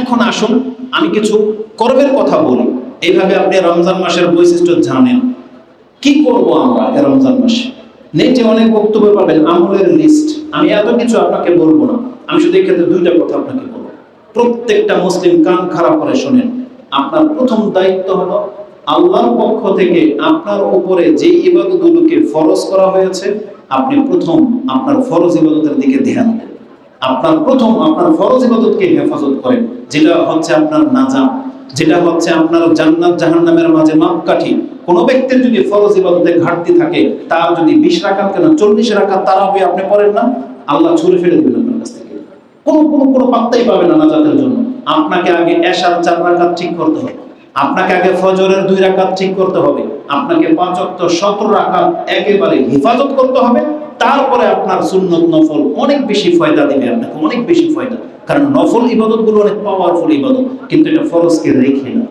এখন আসুন, আমি কিছু কর্মের কথা বলি। এইভাবে আপনি রমজান মাসের বৈশিষ্ট্য জানেন। কি করব আমরা রমজান মাসে? নেটে অনেক বক্তব্য পাবেন, আমলের লিস্ট আমি এত কিছু আপনাকে বলব না। আমি শুধু এই ক্ষেত্রে দুইটা কথা আপনাকে বলব। প্রত্যেকটা মুসলিম কান খারাপ করে শোনেন। আপনার প্রথম দায়িত্ব হলো আল্লাহর পক্ষ থেকে আপনার উপরে যে ইবাদতগুলোকে ফরজ করা হয়েছে, আপনি প্রথম আপনার ফরজ ইবাদতের দিকে ধ্যান দেন। আপনার প্রথম আপনার ফরজ ইবাদতকে হেফাজত করেন। যেটা হচ্ছে আপনার নাজাম, যেটা হচ্ছে আপনার জান্নাত জাহান্নামের মাঝে মাপকাঠি। কোন ব্যক্তির যদি ফরজ ইবাদতে ঘাটতি থাকে, তার যদি বিশ রাকাত কেন চল্লিশ রাকাত তারাবি আপনি পড়েন না, আল্লাহ ছুড়ে ফেলে দিবেন আপনার কাছ থেকে। কোনো কোনো কোনো পাত্তাই পাবে না নাজাতের জন্য। আপনাকে আগে এশার চার রাকাত ঠিক করতে হবে। আপনাকে আগে ফজরের দুই রাকাত ঠিক করতে হবে। আপনাকে পাঁচ অক্ট সতেরো রাকাত একেবারে হেফাজত করতে হবে। তারপরে আপনার সুন্নত নফল অনেক বেশি ফয়দা দিবে আপনাকে, অনেক বেশি ফয়দা। কারণ নফল ইবাদতগুলো অনেক পাওয়ারফুল ইবাদত, কিন্তু এটা ফরজকে রেখে না।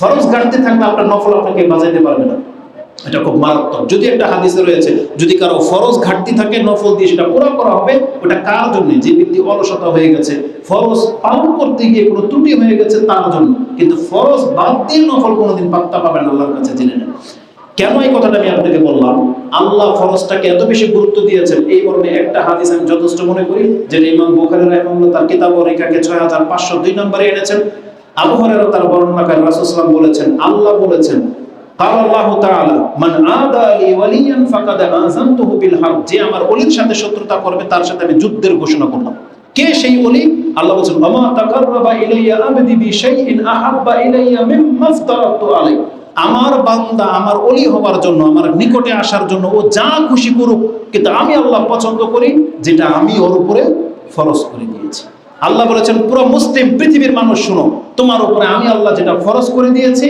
ফরজ ঘাটতে থাকলে আপনার নফল আপনাকে বাজাইতে পারবে না। এটা খুব মারাত্মক। যদি একটা হাদিসে রয়েছে, যদি কারও ফরজ ঘাটতি থাকে, নফল দিয়ে সেটা পুরো করা হবে, ওটা কার জন্য? যে ব্যক্তি অলসতা হয়ে গেছে, ফরজ পালন করতে গিয়ে কোনো ত্রুটি হয়ে গেছে, তার জন্য। কিন্তু ফরজ বাদ দিয়ে নফল কোনোদিন পাত্তা পাবেন আল্লাহর কাছে জেনে নেন। কেন এই কথাটা আমি আপনাকে বললাম আল্লাহ ফরজটাকে এত বেশি গুরুত্ব দিয়েছেন এই মর্মে একটা হাদিস আমি যথেষ্ট মনে করি যে ইমাম বুখারী রাহিমাহুল্লাহ তার কিতাব ও রেখাকে ছয় হাজার পাঁচশো দুই নম্বরে এনেছেন আবু হুরায়রা তার বর্ণনাকারী রাসূল সাল্লাল্লাহু আলাইহি বলেছেন আল্লাহ বলেছেন قال الله تعالى من عادى لي وليا فقد آذنته بالحرب যে আমার ওলির সাথে শত্রুতা করবে তার সাথে আমি যুদ্ধের ঘোষণা করলাম কে সেই ওলি আল্লাহ বলেছেন ওমা তাকাররাবা ইলাইয়া আবদি বিশাইইন আহাব্বা ইলাইয়া মিম্মা আফতারাতু আলাইহি আমার বান্দা আমার অলি হবার জন্য, আমার নিকটে আসার জন্য ও যা খুশি করুক, কিন্তু আমি আল্লাহ পছন্দ করি, যেটা আমি ওর উপরে ফরজ করে দিয়েছি। আল্লাহ বলেছেন, পুরো মুসলিম পৃথিবীর মানুষ শুনো, তোমার উপরে আমি আল্লাহ যেটা ফরজ করে দিয়েছি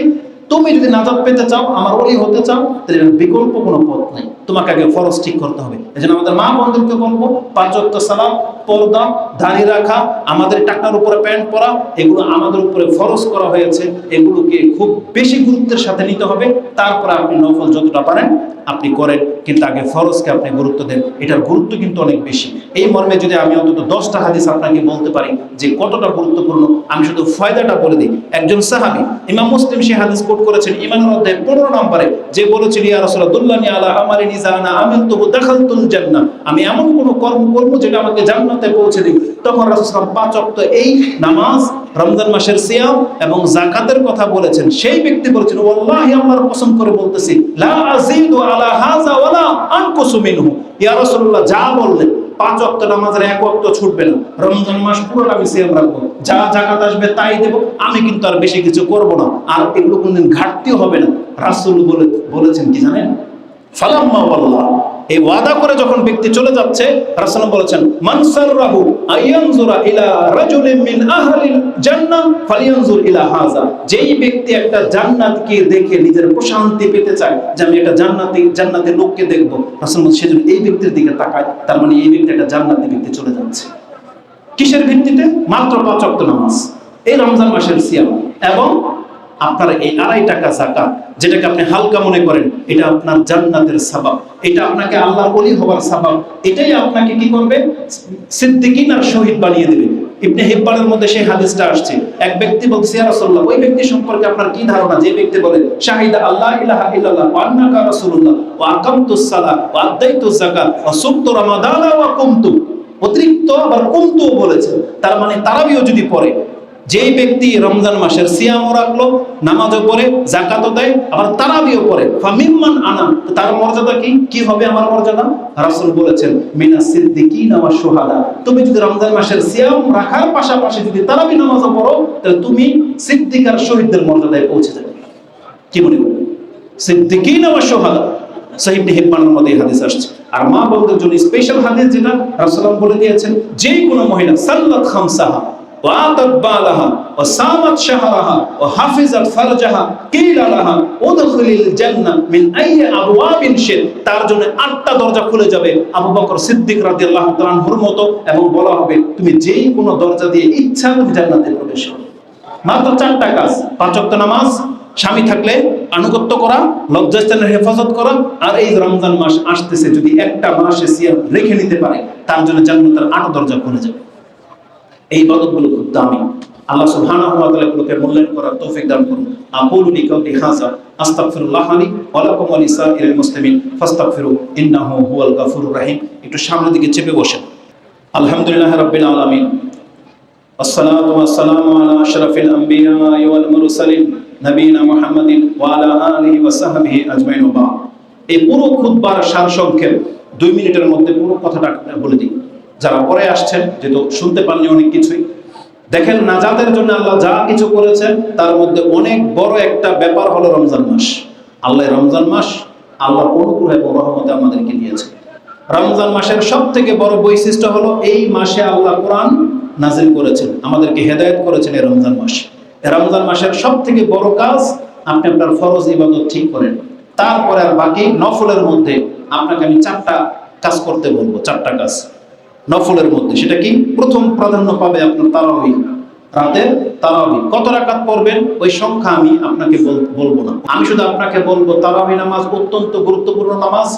তুমি যদি নাজাত পেতে চাও, আমার অলি হতে চাও, তাহলে বিকল্প কোনো পথ নাই। তোমাকে আগে ফরজ ঠিক করতে হবে। এই জন্য আমাদের মা বন্ধুকে বলব, পাঁচ ওয়াক্ত সালাম পর্দা, দাড়ি রাখা, আমাদের টাকার উপরে প্যান্ট পরা, এগুলো আমাদের উপরে ফরজ করা হয়েছে। এগুলোকে খুব বেশি গুরুত্বের সাথে নিতে হবে। তারপরে আপনি নফল যতটা পারেন, আপনি করেন, কিন্তু আগে ফরজকে আপনি গুরুত্ব দেন। এটার গুরুত্ব কিন্তু অনেক বেশি। এই মর্মে যদি আমি অন্তত দশটা হাদিস আপনাকে বলতে পারি, যে কতটা গুরুত্বপূর্ণ, আমি শুধু ফয়দাটা বলে দিই। একজন সাহাবি, ইমাম মুসলিম সে হাদিস কোট করেছেন ইমানের অধ্যায় পনেরো নম্বরে, যে বলেছিল, ইয়া রাসূলুল্লাহ আলা আমারি নিজানা আমিল তবু দাখালতুল জান্নাহ। আমি এমন কোন কর্ম করব যেটা আমাকে জান্নাতে পৌঁছে দিবে। তখন রাসূল সাল্লাল্লাহু পাঁচ ওয়াক্ত এই নামাজ, রমজান মাসের সিয়াম এবং যাকাতের কথা বলেছেন। সেই ব্যক্তি বলেছেন, ওয়াল্লাহি আল্লাহর কসম করে বলতেছি, লা আযীদু আলা হাযা ওয়ালা আনকুসু মিনহু। ইয়া রাসূলুল্লাহ, যা বললেন পাঁচ অক্ত নামাজের এক অক্ত ছুটবে না। রমজান মাস পুরোটা আমি সিয়াম রাখব। যা জাকাত আসবে তাই দেব। আমি কিন্তু আর বেশি কিছু করব না। আর এগুলো কোনদিন ঘাটতিও হবে না। রাসুল বলে বলেছেন কি জানেন? ফালাম্মা ওয়াল্লাহ। এই ওয়াদা করে যখন ব্যক্তি চলে যাচ্ছে বলেছেন ইলা মিন আহলিল জান্নাহ ইলা হাযা। যেই ব্যক্তি একটা জান্নাতকে দেখে নিজের প্রশান্তি পেতে চায় যে আমি একটা জান্নাতি, জান্নাতের লোককে দেখব সেজন্য এই ব্যক্তির দিকে তাকায়। তার মানে এই ব্যক্তি একটা জান্নাতি ব্যক্তি চলে যাচ্ছে। কিসের ভিত্তিতে? মাত্র পাঁচ ওয়াক্ত নামাজ। এই রমজান মাসের সিয়াম। এবং আপনার এই আড়াই টাকা জাকাত যেটাকে আপনি হালকা মনে করেন, এটা আপনার জান্নাতের সাবাব। এটা আপনাকে আল্লাহর ওলি হওয়ার সাবাব। এটাই আপনাকে কি করবে? সিদ্দিকিন আর শহীদ বানিয়ে দেবে। ইবনে হিব্বানের মধ্যে সেই হাদিসটা আসছে। এক ব্যক্তি বলছে ইয়া রাসূলুল্লাহ, ওই ব্যক্তি সম্পর্কে আপনার কি ধারণা? যে ব্যক্তি বলে, শাহিদা আল্লাহ ইলাহা ইল্লাল্লাহ ওয়া আন্নাকা রাসূলুল্লাহ ওয়া আকামতুস সালাহ ওয়া আদাইতুজ যাকাত ওয়া সুমতু রামাদানা ওয়া কুমতু। অতিরিক্ত আবার কুমতু বলেছে। তার মানে তারাবিও যদি পড়ে যেই ব্যক্তি রমজান মাসের সিয়ামও রাখল, নামাজও পড়ে জাকাতও দেয়, আবার তারাবিও পড়ে, ফামিম্মান আনা তার মর্যাদা কি? কি হবে আমার মর্যাদা? রাসূল বলেছেন, মিনা সিদ্দিকিন ওয়া শুহাদা। তুমি যদি রমজান মাসের সিয়াম রাখার পাশাপাশি যদি তারাবি নামাজও পড়ো, তাহলে তুমি সিদ্দিক আর শহীদদের মর্যাদায় পৌঁছে যাবে। কি মনে করেন? সিদ্দিকিন ওয়া শুহাদা। সাহিব হিব্বানের মধ্যে হাদিস আসছে। আর মা বন্ধুর জন্য স্পেশাল হাদিস যেটা রাসূলুল্লাহ বলে দিয়েছেন যে কোনো মহিলা, সাল্লাত খামসাহা وآتت بالها وصامت شهرها وحفظت فرجها قيل لها ادخل الجنة من أي أبواب شئت তার জন্য আটটা দরজা খুলে যাবে আবু বকর সিদ্দিক রাদিয়াল্লাহু তাআলা আনহুর মতো এবং বলা হবে তুমি যেই কোনো দরজা দিয়ে ইচ্ছা তুমি জান্নাতে প্রবেশ করো মাত্র চারটা কাজ পাঁচ ওয়াক্ত নামাজ স্বামী থাকলে আনুগত্য করা লজ্জাস্থানের হেফাজত করা আর এই রমজান মাস আসতেছে যদি একটা মাসে সিয়াম রেখে নিতে পারে তার জন্য জান্নাতের আট দরজা খুলে যাবে এই ইবাদতগুলো খুব দামি আল্লাহ সুবহানাহু ওয়া তাআলা গুলোকে মূল্যায়ন করার তৌফিক দান করুন। আকুলু লিকাউলি হাযা আস্তাগফিরুল্লাহ লি ওয়া লাকুম ওয়া লিসাইরিল মুসলিমিন ফাস্তাগফিরু ইন্নাহু হুয়াল গাফুরুর রাহিম। একটু সামনের দিকে চেপে বসেন। আলহামদুলিল্লাহ রাব্বিল আলামিন। আসসালাতু ওয়া সালামু আলা আশরাফিল আমবিয়া ওয়াল মুরসালিন নবীনা মুহাম্মাদিন ওয়া আলা আলিহি ওয়া সাহবিহি আজমাইন ওয়া এই পুরো খুতবার সারসংক্ষেপ দুই মিনিটের মধ্যে পুরো কথাটা বলে দিই। যারা পরে আসছেন যেহেতু শুনতে পাননি অনেক কিছুই। দেখেন নাজাতের জন্য আল্লাহ যা কিছু করেছেন, তার মধ্যে অনেক বড় একটা ব্যাপার হলো রমজান মাস। আল্লাহ রমজান মাস আল্লাহর অনুগ্রহ এবং রহমতে আমাদেরকে দিয়েছে। রমজান মাসের সব থেকে বড় বৈশিষ্ট্য হলো এই মাসে আল্লাহ কোরআন নাজিল করেছেন। আমাদেরকে হেদায়েত করেছেন এই রমজান মাসে। রমজান মাসের সব থেকে বড় কাজ আপনি আপনার ফরজ ইবাদত ঠিক করেন। তারপরে আর বাকি নফলের মধ্যে আপনাকে আমি চারটা কাজ করতে বলব, চারটা কাজ। নফলের মধ্যে। সেটা কি? প্রথম প্রাধান্য পাবে আপনার তারাবি রাতের তারাবি কত রাকাত পড়বেন? ওই সংখ্যা আমি আপনাকে বলব না। আমি শুধু আপনাকে বলব তারাবি নামাজ অত্যন্ত গুরুত্বপূর্ণ নামাজ।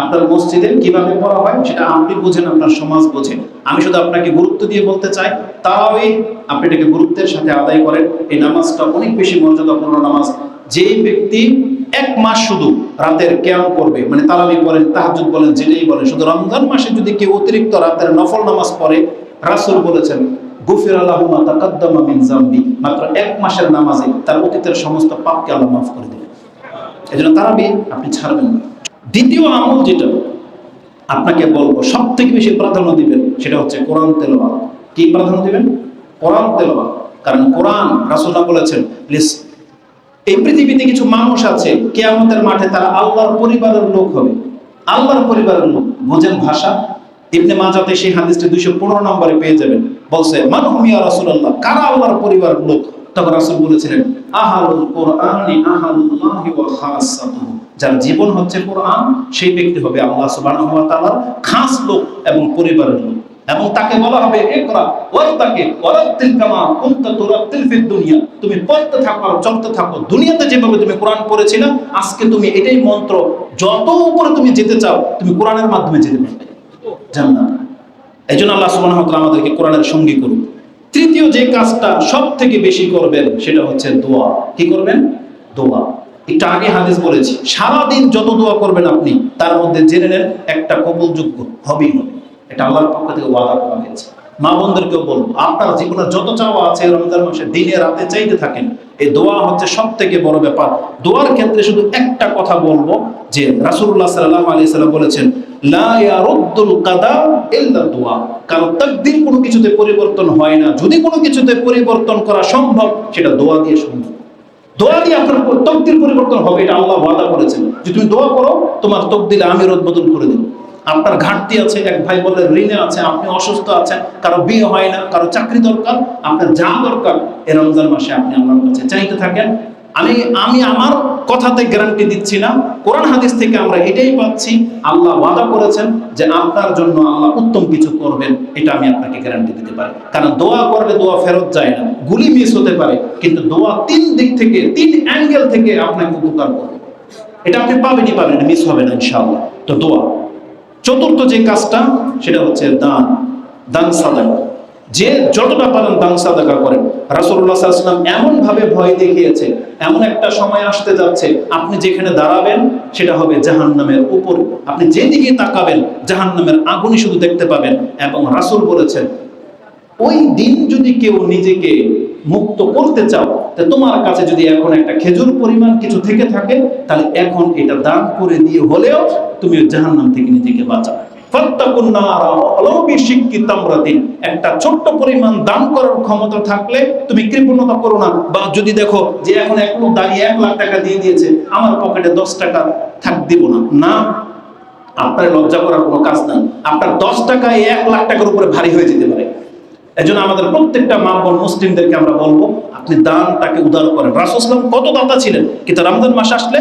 আপনার মসজিদে কীভাবে পড়া হয় সেটা আপনি বুঝেন, আপনার সমাজ বোঝে। আমি শুধু আপনাকে গুরুত্ব দিয়ে বলতে চাই তারাবি আপনি এটাকে গুরুত্বের সাথে আদায় করেন। এই নামাজটা অনেক বেশি মর্যাদাপূর্ণ নামাজ। যে ব্যক্তি এক মাস শুধু রাতের ক্যাম করবে মানে তারাবি করেন তাহাজুদ বলেন, যেটাই বলেন, শুধু রমজান মাসে যদি কেউ অতিরিক্ত রাতের নফল নামাজ পড়ে, রাসুল বলেছেন, গুফির আল্লাহুমা তাকাদ্দামা মিন জামবি মাত্র এক মাসের নামাজে তার অতীতের সমস্ত পাপকে আল্লাহ মাফ করে দেবেন। এজন্য তারাবি আপনি ছাড়বেন না। দ্বিতীয় আমল যেটা, আপনাকে বলব সব থেকে বেশি প্রাধান্য দিবেন, সেটা হচ্ছে কোরআন তেলাওয়াত। কি প্রাধান্য দিবেন? কোরআন তেলাওয়াত। কারণ কোরআন রাসূলুল্লাহ বলেছেন, লিস- এই পৃথিবীতে কিছু মানুষ আছে, কেয়ামতের মাঠে তারা আল্লাহর পরিবারের লোক হবে। আল্লাহর পরিবারের লোক। বোঝেন ভাষা? ইবনে মাজাতে সেই হাদিসটি দুইশো পনেরো নম্বরে পেয়ে যাবেন। বলছে, মান হুমিয়া রাসূলুল্লাহ? কারা আল্লাহর পরিবারের লোক? তখন রাসূল বলেছিলেন, আহালুল কোরআনি আহালুল্লাহি ওয়া খাসাতুহু। যার জীবন হচ্ছে কোরআন, সেই ব্যক্তি হবে আল্লাহ সুবহানাহু ওয়া তাআলার খাস লোক এবং পরিবারের লোক। এবং তাকে বলা হবে ইকরা ওয়ারতাকে ওয়ারাত্তিল কামা কুনতা তুরাত্তিল ফিদ দুনিয়া। তুমি পড়তে থাকো আর চলতে থাকো। দুনিয়াতে যেভাবে তুমি কোরআন পড়েছিলে, আজকে তুমি এটাই মন্ত্র। যত উপরে তুমি যেতে চাও, তুমি কোরআনের মাধ্যমে যেতে পারবে। জান্নাত। এই জন্য আল্লাহ সুবহানাহু ওয়া তাআলা আমাদেরকে কোরআনের সঙ্গী করুন তৃতীয় যে কাজটা সব থেকে বেশি করবেন, সেটা হচ্ছে দোয়া। কি করবেন? দোয়া। একটু আগে হাদিস বলেছি, সারাদিন যত দোয়া করবেন আপনি, তার মধ্যে জেনে নেন, একটা কবুলযোগ্য হবেই হবে। এটা আল্লাহর পক্ষ থেকে ওয়াদা করা হয়েছে। মা বোনদেরকেও বলব, আপনার জীবনের যত চাওয়া আছে রমজান মাসে দিনে রাতে চাইতে থাকেন, এই দোয়া হচ্ছে সব থেকে বড় ব্যাপার। দোয়ার ক্ষেত্রে শুধু একটা কথা বলব, যে রাসূলুল্লাহ সাল্লাল্লাহু আলাইহি সাল্লাম বলেছেন পরিবর্তন হয় না। যদি কোনো কিছুতে পরিবর্তন করা সম্ভব, সেটা দোয়া দিয়ে সম্ভব। দোয়া দিয়ে আপনার তকদির পরিবর্তন হবে, এটা আল্লাহ ওয়াদা করেছেন। যে তুমি দোয়া করো, তোমার তকদিলে আমি বদল করে দেবো। আপনার ঘাটতি আছে, এক ভাই বলে ঋণে আছে, আপনি অসুস্থ আছেন, কারও বিয়ে হয় না, কারও চাকরি দরকার, আপনার যা দরকার, এ রমজান মাসে আপনি আল্লাহর কাছে চাইতে থাকেন। আমি আমি আমার কথাতে গ্যারান্টি দিচ্ছি না, কোরআন হাদিস থেকে আমরা এটাই পাচ্ছি, আল্লাহ ওয়াদা করেছেন যে আপনার জন্য আল্লাহ উত্তম কিছু করবেন, এটা আমি আপনাকে গ্যারান্টি দিতে পারি। কারণ দোয়া করলে দোয়া ফেরত যায় না, গুলি মিস হতে পারে, কিন্তু দোয়া তিন দিক থেকে, তিন অ্যাঙ্গেল থেকে আপনাকে উপকার করবে। এটা আপনি পাবেনই পাবেন মিস হবে না, ইনশাআল্লাহ। তো দোয়া। চতুর্থ যে কাজটা, সেটা হচ্ছে দান দান সাদাকা। যে যতটা পারেন দান সাদাকা করেন। রাসূলুল্লাহ সাল্লাল্লাহু আলাইহি এমন ভাবে ভয় দেখিয়েছে, এমন একটা সময় আসতে যাচ্ছে, আপনি যেখানে দাঁড়াবেন, সেটা হবে জাহান্নামের উপর। আপনি যেদিকে তাকাবেন, জাহান্নামের আগুনই শুধু দেখতে পাবেন। এবং রাসুল বলেছেন, ওই দিন যদি কেউ নিজেকে মুক্ত করতে চাও তোমার কাছে যদি এখন একটা খেজুর পরিমাণ কিছু থেকে থাকে, তাহলে এখন এটা দান করে দিয়ে হলেও তুমি জাহান্নাম থেকে নিজেকে তামরাতিন। একটা ছোট্ট পরিমাণ দান করার ক্ষমতা থাকলে তুমি কৃপণতা করো না। বা যদি দেখো যে এখন এক লোক দাঁড়িয়ে এক লাখ টাকা দিয়ে দিয়েছে, আমার পকেটে দশ টাকা থাক দিব না। না, আপনার লজ্জা করার কোনো কাজ নাই। আপনার দশ টাকায় এক লাখ টাকার উপরে ভারী হয়ে যেতে পারে। এজন্য আমাদের প্রত্যেকটা মা বোন মুসলিমদেরকে আমরা বলব, আপনি দানটাকে উদার করেন। রাসুসলাম কত দাতা ছিলেন? কিন্তু রমজান মাস আসলে?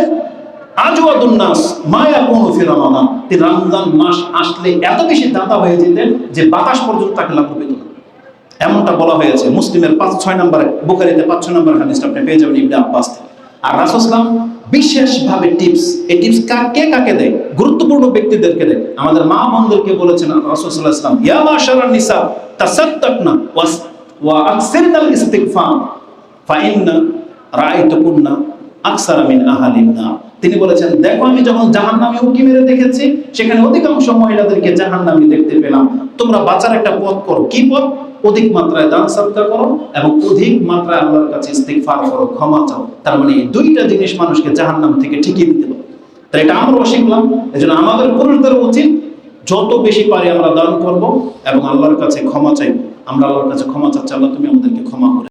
আজওয়াদুন্নাস মায়া কোন তিনি রমজান মাস আসলে এত বেশি দাতা হয়ে যেতেন যে বাতাস পর্যন্ত তাকে লাভ পেত এমনটা বলা হয়েছে মুসলিমের পাঁচ ছয় নম্বরে, বুখারিতে পাঁচ ছয় নম্বর হাদিসটা আপনি পেয়ে যাবেন ইবনে আব্বাস আর রাসুসলাম বিশেষভাবে টিপস এই টিপস কে কাকে দেয়? গুরুত্বপূর্ণ ব্যক্তিদেরকে দেয়। আমাদের মা বোনদেরকে বলেছেন ইয়া মাশারান নিসা তাসাদ্দাকনা ওয়া আকসিরনাল রাআইতুকুন্না আকসারা মিন তিনি বলেছেন, দেখো, আমি যখন জাহান্নামে উকি মেরে দেখেছি, সেখানে অধিকাংশ মহিলাদেরকে জাহান্নামে দেখতে পেলাম। তোমরা বাঁচার একটা পথ করো। কি পথ? অধিক মাত্রায় দান সাদকা করো এবং অধিক মাত্রায় আল্লাহর কাছে ইস্তিগফার করো, ক্ষমা চাও। তার মানে এই দুইটা জিনিস মানুষকে জাহান্নাম থেকে ঠিকই দিতে পারে তাই এটা আমরাও শিখলাম, এজন্য আমাদের পুরুষদের উচিত যত বেশি পারি আমরা দান করব এবং আল্লাহর কাছে ক্ষমা চাইব। আমরা আল্লাহর কাছে ক্ষমা চাচ্ছি, আল্লাহ তুমি আমাদেরকে ক্ষমা করে